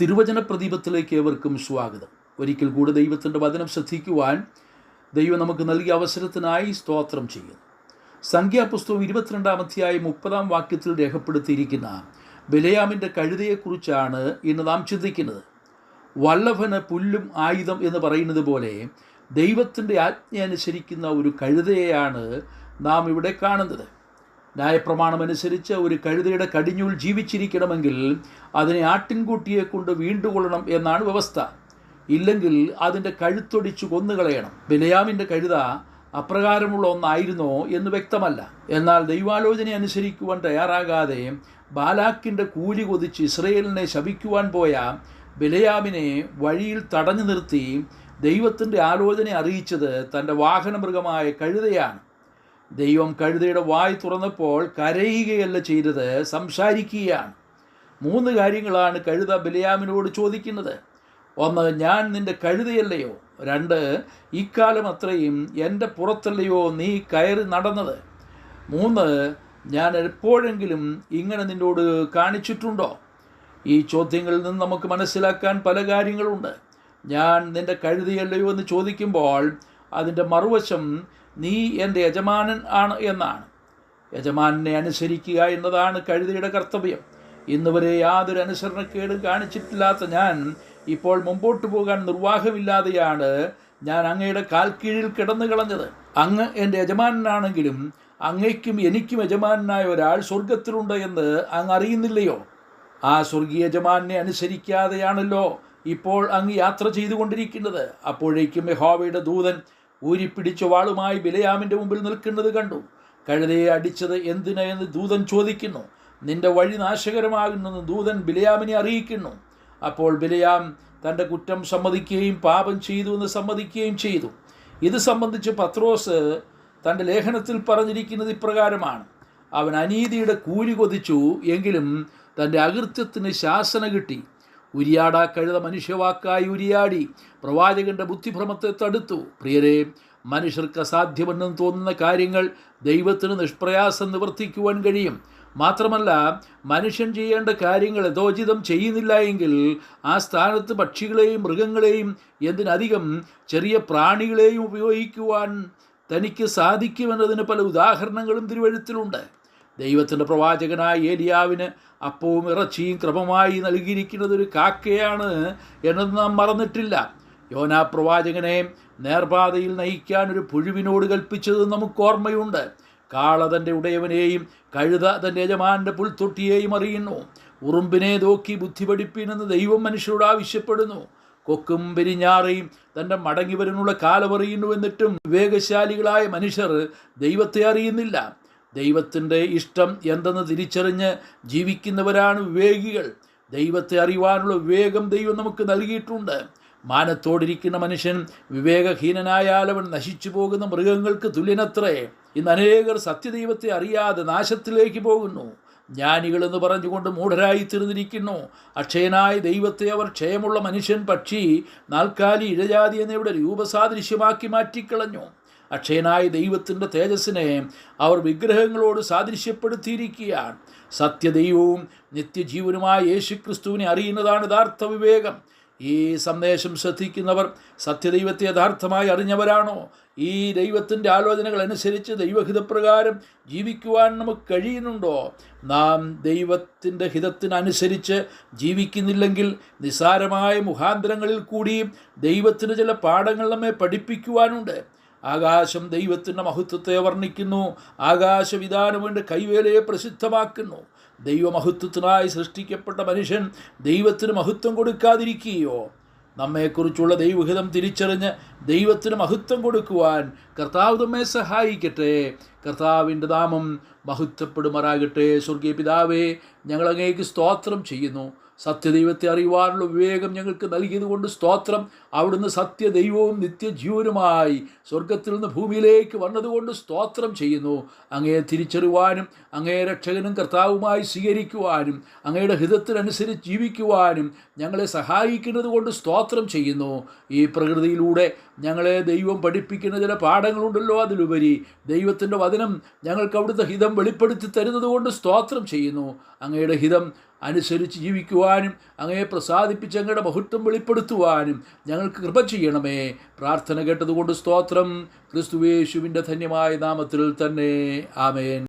തിരുവചന പ്രദീപത്തിലേക്ക് ഏവർക്കും സ്വാഗതം. ഒരിക്കൽ കൂടെ ദൈവത്തിന്റെ വചനം ശ്രദ്ധിക്കുവാൻ ദൈവം നമുക്ക് നൽകിയ അവസരത്തിനായി സ്തോത്രം ചെയ്യുന്നു. സംഖ്യാപുസ്തകം ഇരുപത്തിരണ്ടാം അധ്യായം മുപ്പതാം വാക്യത്തിൽ രേഖപ്പെടുത്തിയിരിക്കുന്ന ബലയാമിന്റെ കഴുതയെക്കുറിച്ചാണ് ഇന്ന് നാം ചിന്തിക്കുന്നത്. വല്ലഭന് പുല്ലും ആയുധം എന്ന് പറയുന്നത് പോലെ ദൈവത്തിന്റെ ആജ്ഞ അനുസരിക്കുന്ന ഒരു കഴുതയെയാണ് നാം ഇവിടെ കാണുന്നത്. ന്യായപ്രമാണമനുസരിച്ച് ഒരു കഴുതയുടെ കടിഞ്ഞൂൽ ജീവിച്ചിരിക്കണമെങ്കിൽ അതിനെ ആട്ടിൻകുട്ടിയെ കൊണ്ട് വീണ്ടുകൊള്ളണം എന്നാണ് വ്യവസ്ഥ. ഇല്ലെങ്കിൽ അതിന്റെ കഴുത്തൊടിച്ചു കൊന്നുകളയണം. ബിലയാമിന്റെ കഴുത അപ്രകാരമുള്ള ഒന്നായിരുന്നോ എന്ന് വ്യക്തമല്ല. എന്നാൽ ദൈവാലോചന അനുസരിക്കുവാൻ തയ്യാറാകാതെ ബാലാക്കിന്റെ കൂലി കൊതിച്ച് ഇസ്രയേലിനെ ശപിക്കുവാൻ പോയ ബിലയാമിനെ വഴിയിൽ തടഞ്ഞു നിർത്തി ദൈവത്തിന്റെ ആലോചന അറിയിച്ചത് തന്റെ വാഹനമൃഗമായ കഴുതയാണ്. ദൈവം കഴുതയുടെ വായ് തുറന്നപ്പോൾ കരയുകയല്ല ചെയ്തത് സംസാരിക്കുകയാണ്. മൂന്ന് കാര്യങ്ങളാണ് കഴുത ബലിയാമിനോട് ചോദിക്കുന്നത്. ഒന്ന് ഞാൻ നിന്റെ കഴുതയല്ലയോ? രണ്ട് ഇക്കാലം അത്രയും എന്റെ പുറത്തല്ലയോ നീ കയറി നടന്നത്? മൂന്ന് ഞാൻ എപ്പോഴെങ്കിലും ഇങ്ങനെ നിന്നോട് കാണിച്ചിട്ടുണ്ടോ? ഈ ചോദ്യങ്ങളിൽ നിന്ന് നമുക്ക് മനസ്സിലാക്കാൻ പല കാര്യങ്ങളുണ്ട്. ഞാൻ നിന്റെ കഴുതയല്ലയോ എന്ന് ചോദിക്കുമ്പോൾ അതിന്റെ മറുവശം നീ എന്റെ യജമാനൻ ആണ് എന്നാണ്. യജമാനെ അനുസരിക്കുക എന്നതാണ് കഴുതയുടെ കർത്തവ്യം. ഇന്നുവരെ യാതൊരു അനുസരണക്കേടും കാണിച്ചിട്ടില്ലാത്ത ഞാൻ ഇപ്പോൾ മുമ്പോട്ട് പോകാൻ നിർവാഹമില്ലാതെയാണ് ഞാൻ അങ്ങയുടെ കാൽ കീഴിൽ കിടന്നു കളഞ്ഞത്. അങ്ങ് എന്റെ യജമാനനാണെങ്കിലും അങ്ങയ്ക്കും എനിക്കും യജമാനായ ഒരാൾ സ്വർഗത്തിലുണ്ട് എന്ന് അങ്ങ് അറിയുന്നില്ലയോ? ആ സ്വർഗീയ യജമാനെ അനുസരിക്കാതെയാണല്ലോ ഇപ്പോൾ അങ്ങ് യാത്ര ചെയ്തുകൊണ്ടിരിക്കുന്നത്. അപ്പോഴേക്കും യഹോവയുടെ ദൂതൻ ഊരിപ്പിടിച്ച വാളുമായി ബിലയാമിന്റെ മുമ്പിൽ നിൽക്കുന്നത് കണ്ടു. കഴുതയെ അടിച്ചത് എന്തിന് എന്ന് ദൂതൻ ചോദിക്കുന്നു. നിന്റെ വഴി നാശകരമാകുന്നെന്ന് ദൂതൻ ബിലയാമിനെ അറിയിക്കുന്നു. അപ്പോൾ ബിലയാം തന്റെ കുറ്റം സമ്മതിക്കുകയും പാപം ചെയ്തു എന്ന് സമ്മതിക്കുകയും ചെയ്തു. ഇത് സംബന്ധിച്ച് പത്രോസ് തന്റെ ലേഖനത്തിൽ പറഞ്ഞിരിക്കുന്നത് ഇപ്രകാരമാണ്. അവൻ അനീതിയുടെ കൂലി കൊതിച്ചു എങ്കിലും തന്റെ അകൃത്യത്തിന് ശാസന കിട്ടി. ഉരിയാടാ കഴുത മനുഷ്യവാക്കായി ഉരിയാടി. പ്രവാചകന്റെ ബുദ്ധിഭ്രമത്തെ തടുത്തു. പ്രിയരെ മനുഷ്യർക്ക് അസാധ്യമെന്നും തോന്നുന്ന കാര്യങ്ങൾ ദൈവത്തിന് നിഷ്പ്രയാസം നിവർത്തിക്കുവാൻ കഴിയും. മാത്രമല്ല മനുഷ്യൻ ചെയ്യേണ്ട കാര്യങ്ങൾ യഥോചിതം ചെയ്യുന്നില്ല എങ്കിൽ ആ സ്ഥാനത്ത് പക്ഷികളെയും മൃഗങ്ങളെയും എന്തിനധികം ചെറിയ പ്രാണികളെയും ഉപയോഗിക്കുവാൻ തനിക്ക് സാധിക്കുമെന്നതിന് പല ഉദാഹരണങ്ങളും തിരുവഴുത്തിലുണ്ട്. ദൈവത്തിന്റെ പ്രവാചകനായ ഏലിയാവിന് അപ്പവും ഇറച്ചിയും ക്രമമായി നൽകിയിരിക്കുന്നത് ഒരു കാക്കയാണ് എന്നത് നാം മറന്നിട്ടില്ല. യോനാ പ്രവാചകനെ നേർപാതയിൽ നയിക്കാൻ ഒരു പുഴുവിനോട് കൽപ്പിച്ചത് നമുക്ക് ഓർമ്മയുണ്ട്. കാള തന്റെ ഉടയവനെയും കഴുത തന്റെ യജമാന്റെ പുൽത്തൊട്ടിയെയും അറിയുന്നു. ഉറുമ്പിനെ നോക്കി ബുദ്ധി പഠിപ്പിനെന്ന് ദൈവം മനുഷ്യരോട് ആവശ്യപ്പെടുന്നു. കൊക്കും പെരിഞ്ഞാറയും തന്റെ മടങ്ങി വരുന്നുള്ള കാലമറിയുന്നു എന്നിട്ടും വിവേകശാലികളായ മനുഷ്യർ ദൈവത്തെ അറിയുന്നില്ല. ദൈവത്തിന്റെ ഇഷ്ടം എന്തെന്ന് തിരിച്ചറിഞ്ഞ് ജീവിക്കുന്നവരാണ് വിവേകികൾ. ദൈവത്തെ അറിയുവാനുള്ള വിവേകം ദൈവം നമുക്ക് നൽകിയിട്ടുണ്ട്. മാനത്തോടിരിക്കുന്ന മനുഷ്യൻ വിവേകഹീനനായാൽ അവൻ നശിച്ചു പോകുന്ന മൃഗങ്ങൾക്ക് തുല്യനത്രേ. ഇന്ന് അനേകർ സത്യദൈവത്തെ അറിയാതെ നാശത്തിലേക്ക് പോകുന്നു. ജ്ഞാനികളെന്ന് പറഞ്ഞുകൊണ്ട് മൂഢരായി തീർന്നിരിക്കുന്നു. അക്ഷയനായ ദൈവത്തെ അവർ ക്ഷയമുള്ള മനുഷ്യൻ പക്ഷി നാൽക്കാലി ഇഴജാതി എന്നിവിടെ രൂപസാദൃശ്യമാക്കി മാറ്റിക്കളഞ്ഞു. അക്ഷയനായ ദൈവത്തിന്റെ തേജസ്സിനെ അവർ വിഗ്രഹങ്ങളോട് സാദൃശ്യപ്പെടുത്തിയിരിക്കുകയാണ്. സത്യദൈവവും നിത്യജീവനുമായ യേശുക്രിസ്തുവിനെ അറിയുന്നതാണ് യഥാർത്ഥ വിവേകം. ഈ സന്ദേശം ശ്രദ്ധിക്കുന്നവർ സത്യദൈവത്തെ യഥാർത്ഥമായി അറിഞ്ഞവരാണോ? ഈ ദൈവത്തിന്റെ ആലോചനകൾ അനുസരിച്ച് ദൈവഹിതപ്രകാരം ജീവിക്കുവാൻ നമുക്ക് കഴിയുന്നുണ്ടോ? നാം ദൈവത്തിന്റെ ഹിതത്തിനനുസരിച്ച് ജീവിക്കുന്നില്ലെങ്കിൽ നിസ്സാരമായ മുഖാന്തരങ്ങളിൽ കൂടിയും ദൈവത്തിന് ചില പാഠങ്ങൾ നമ്മെ പഠിപ്പിക്കുവാനുണ്ട്. ആകാശം ദൈവത്തിന്റെ മഹത്വത്തെ വർണിക്കുന്നു. ആകാശവിധാനമുണ്ട് കൈവേലയെ പ്രസിദ്ധമാക്കുന്നു. ദൈവമഹത്വത്തിനായി സൃഷ്ടിക്കപ്പെട്ട മനുഷ്യൻ ദൈവത്തിന് മഹത്വം കൊടുക്കാതിരിക്കുകയോ? നമ്മെക്കുറിച്ചുള്ള ദൈവഹിതം തിരിച്ചറിഞ്ഞ് ദൈവത്തിന് മഹത്വം കൊടുക്കുവാൻ കർത്താവ് നമ്മെ സഹായിക്കട്ടെ. കർത്താവിന്റെ നാമം മഹത്വപ്പെടുമാറാകട്ടെ. സ്വർഗീയ പിതാവേ ഞങ്ങളങ്ങേക്ക് സ്തോത്രം ചെയ്യുന്നു. സത്യദൈവത്തെ അറിയുവാനുള്ള വിവേകം ഞങ്ങൾക്ക് നൽകിയതുകൊണ്ട് സ്തോത്രം. അവിടുന്ന് സത്യദൈവവും നിത്യജീവനുമായി സ്വർഗത്തിൽ നിന്ന് ഭൂമിയിലേക്ക് വന്നതുകൊണ്ട് സ്തോത്രം ചെയ്യുന്നു. അങ്ങയെ തിരിച്ചറിവാനും അങ്ങയെ രക്ഷകനും കർത്താവുമായി സ്വീകരിക്കുവാനും അങ്ങയുടെ ഹിതത്തിനനുസരിച്ച് ജീവിക്കുവാനും ഞങ്ങളെ സഹായിക്കുന്നത് കൊണ്ട് സ്തോത്രം ചെയ്യുന്നു. ഈ പ്രകൃതിയിലൂടെ ഞങ്ങളെ ദൈവം പഠിപ്പിക്കുന്ന ചില പാഠങ്ങളുണ്ടല്ലോ അതിലുപരി. ദൈവത്തിന്റെ വചനം ഞങ്ങൾക്ക് അവിടുത്തെ ഹിതം വെളിപ്പെടുത്തി തരുന്നത് കൊണ്ട് സ്തോത്രം ചെയ്യുന്നു. അങ്ങയുടെ ഹിതം അനുസരിച്ച് ജീവിക്കുവാനും അങ്ങയെ പ്രസാദിപ്പിച്ച് അങ്ങയുടെ മഹത്വം വെളിപ്പെടുത്തുവാനും ഞങ്ങൾക്ക് കൃപ ചെയ്യണമേ. പ്രാർത്ഥന കേട്ടതുകൊണ്ട് സ്തോത്രം. ക്രിസ്തുവേശുവിന്റെ ധന്യമായ നാമത്തിൽ തന്നെ. ആമേൻ.